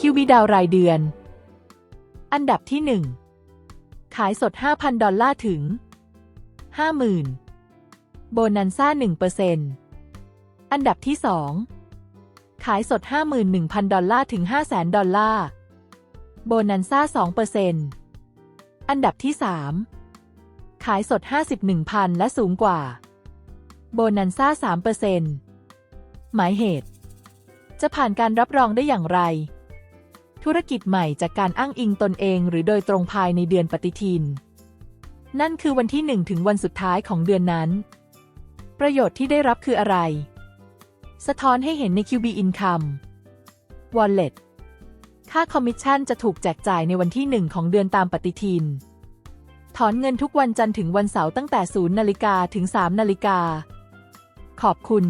QB ดาวรายเดือน อันดับที่ 1 ขายสด 5,000 ดอลลาร์ถึง 50,000 โบนันซ่า1%อันดับที่ 2 ขายสด 51,000 ดอลลาร์ถึง 500,000 ดอลลาร์ โบนันซ่า2%อันดับที่ 3 ขายสด 51,000 และสูงกว่า โบนันซ่า3%หมายเหตุ จะผ่านการรับรองได้อย่างไร ธุรกิจใหม่จากการอ้างอิงตนเอง หรือโดยตรงภายในเดือนปฏิทิน นั่นคือวันที่ 1 ถึงวันสุดท้ายของเดือนนั้น ประโยชน์ที่ได้รับคืออะไร สะท้อนให้เห็นใน QB Income Wallet ค่าคอมมิชชั่นจะถูกแจกจ่ายในวันที่ 1 ของเดือนตามปฏิทิน ถอนเงินทุกวันจันทร์ถึงวันเสาร์ตั้งแต่ 0 นาฬิกาถึง 3 นาฬิกา ขอบคุณ